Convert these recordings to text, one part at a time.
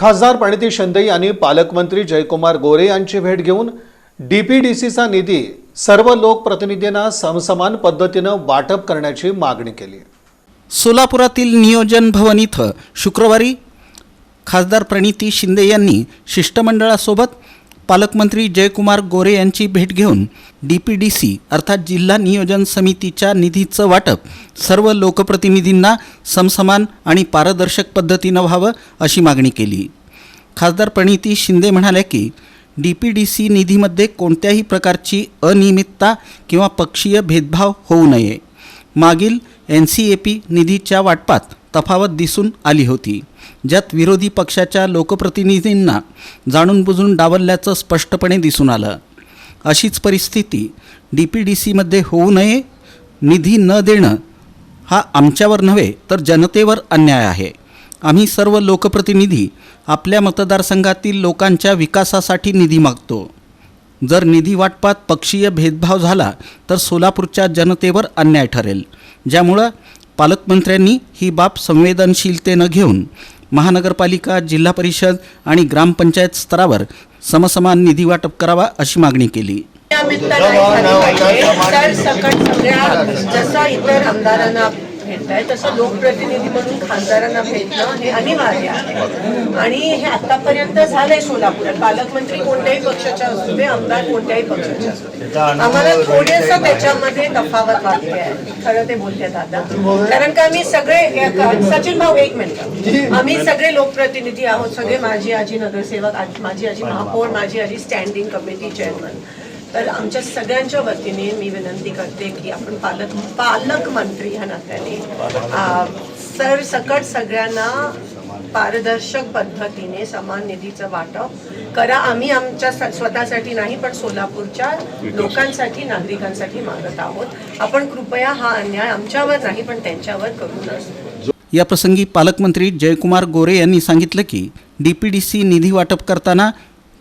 खासदार प्रणिती शिंदे यांनी पालकमंत्री जयकुमार गोरे यांची भेट घेऊन डीपीडीसीचा निधी सर्व लोकप्रतिनिधींना समसमान पद्धतीनं वाटप करण्याची मागणी केली. सोलापुरातील नियोजन भवन इथं शुक्रवारी खासदार प्रणिती शिंदे यांनी शिष्टमंडळासोबत पालकमंत्री जयकुमार गोरे यांची भेट घेऊन डी पी डी सी अर्थात जिल्हा नियोजन समितीच्या निधीचं वाटप सर्व लोकप्रतिनिधींना समसमान आणि पारदर्शक पद्धतीनं व्हावं अशी मागणी केली. खासदार प्रणिती शिंदे म्हणाल्या की डी पी डी सी निधीमध्ये कोणत्याही प्रकारची अनियमितता किंवा पक्षीय भेदभाव होऊ नये. मागील एन सी ए पी निधीच्या वाटपात तफावत दिसून आली होती. ज्यात विरोधी पक्षाच्या लोकप्रतिनिधींना जाणून बुजून डावलल्याचं स्पष्टपणे दिसून आलं. अशीच परिस्थिती डी पी डी सीमध्ये होऊ नये निधी न देणं हा आमच्यावर नव्हे तर जनतेवर अन्याय आहे. आम्ही सर्व लोकप्रतिनिधी आपल्या मतदारसंघातील लोकांच्या विकासासाठी निधी मागतो. जर निधी वाटपात पक्षीय भेदभाव झाला तर सोलापूरच्या जनतेवर अन्याय ठरेल. ज्यामुळं पालकमंत्र्यांनी ही बाब संवेदनशीलतेनं घेऊन महानगरपालिका जिल्हा परिषद आणि ग्रामपंचायत स्तरावर समसमान निधी वाटप करावा अशी मागणी केली. तर सकट सगळ्या जसा इतर आमदारांना भेटताय तसं लोकप्रतिनिधी म्हणून खासदारांना भेटणं हे अनिवार्य आहे. आणि हे आतापर्यंत झालंय सोलापुरात पालकमंत्री कोणत्याही पक्षाच्या असू दे आमदार कोणत्याही पक्षाचे असू दे. आम्हाला थोडेस त्याच्यामध्ये तफावत वाटते आहे. खरं ते बोलते आता कारण का आम्ही सगळे सचिन भाऊ एक मिनिट. आम्ही सगळे लोकप्रतिनिधी आहोत. सगळे माझी आजी नगरसेवक माझी आजी महापौर माझी आजी स्टँडिंग कमिटी चेअरमन तर आमच्या सगळ्यांच्या वतीने मी विनंती करते की आपण पालक पालकमंत्री ह्या नात्याने आ, सरसकट सगळ्यांना पारदर्शक पद्धतीने समान निधीचं वाटप करा. आम्ही आमच्या स- स्वतःसाठी नाही पण सोलापूरच्या लोकांसाठी नागरिकांसाठी मागत आहोत. आपण कृपया हा अन्याय आमच्यावर नाही पण त्यांच्यावर करू नये या प्रसंगी पालकमंत्री जयकुमार गोरे यांनी सांगितलं की डी पी डी सी निधी वाटप करताना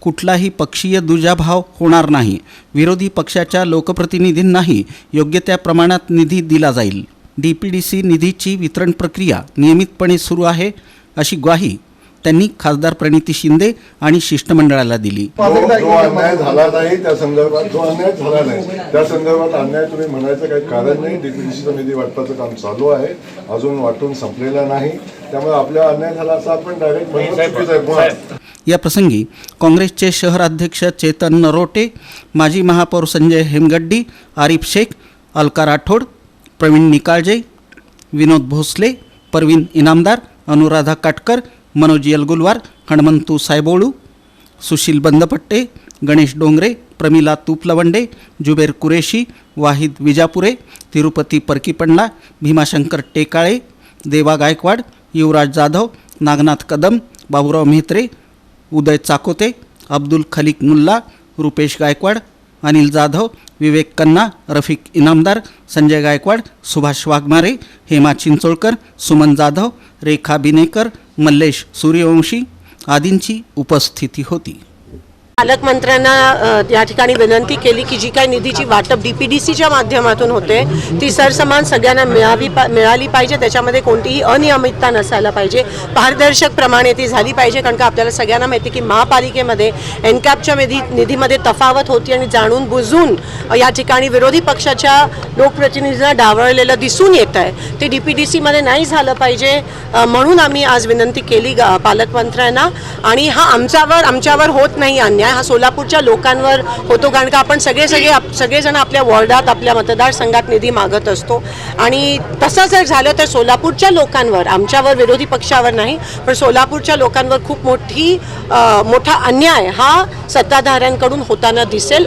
कुठलाही पक्षीय दुजाभाव होणार नाही. विरोधी पक्षाच्या लोकप्रतिनिधींनाही योग्य त्या प्रमाणात निधी दिला जाईल. डी पी डी सी निधीची वितरण प्रक्रिया नियमितपणे सुरू आहे अशी ग्वाही त्यांनी खासदार प्रणिती शिंदे आणि शिष्टमंडळाला दिली. जो अन्याय झाला नाही त्या संदर्भात जो अन्याय झाला नाही त्या संदर्भात अन्याय तुम्ही म्हणायचं काही कारण नाही. डीपीडीसीचं निधी वाटपाचं काम चालू आहे. अजून वाटून संपलेलं नाही. त्यामुळे आपल्या अन्याय झाला असं आपण डायरेक्ट या प्रसंगी काँग्रेसचे शहराध्यक्ष चेतन नरोटे माजी महापौर संजय हेमगड्डी आरिफ शेख अलका राठोड प्रवीण निकाळजे विनोद भोसले परवीन इनामदार अनुराधा काटकर मनोज यलगुलवार हणमंतू सायबोळू सुशील बंदपट्टे गणेश डोंगरे प्रमिला तुपलवंडे जुबेर कुरेशी वाहिद विजापुरे तिरुपती परकीपंडा भीमाशंकर टेकाळे देवा गायकवाड युवराज जाधव नागनाथ कदम बाबुराव मेहत्रे उदय चाकोते अब्दुल खलिक मुल्ला रुपेश गायकवाड अनिल जाधव विवेक कन्ना रफिक इनामदार संजय गायकवाड सुभाष वाघमारे हेमा चिंचोळकर सुमन जाधव रेखा बिनेकर मल्लेश सूर्यवंशी आदींची उपस्थिती होती. पालकमंत्र्यांना या ठिकाणी विनंती केली की जी काही निधीची वाटप डीपीडीसीच्या माध्यमातून होते ती सरसमान सगळ्यांना मिळावी पा- मिळाली पाहिजे. त्याच्यामध्ये कोणतीही अनियमितता नसायला पाहिजे. पारदर्शक प्रमाणे ती झाली पाहिजे कारण का आपल्याला सगळ्यांना माहिती की महापालिकेमध्ये एनकॅपच्या निधी निधीमध्ये तफावत होती आणि जाणून बुजून या ठिकाणी विरोधी पक्षाच्या लोकप्रतिनिधींना डावळलेलं दिसून येत आहे. ते डी पी डी सीमध्ये नाही झालं पाहिजे म्हणून आम्ही आज विनंती केली ग- पालकमंत्र्यांना. आणि हा आमच्यावर आमच्यावर होत नाही अन्याय. हा सोलापूरच्या लोकांवर होतो. कारण का आपण सगळे सगळे आप- सगळेजण आपल्या वॉर्डात आपल्या मतदारसंघात निधी मागत असतो. आणि तसं जर झालं तर सोलापूरच्या लोकांवर आमच्यावर विरोधी पक्षावर नाही पण सोलापूरच्या लोकांवर खूप मोठी मोठा अन्याय हा सत्ताधाऱ्यांकडून होताना दिसेल.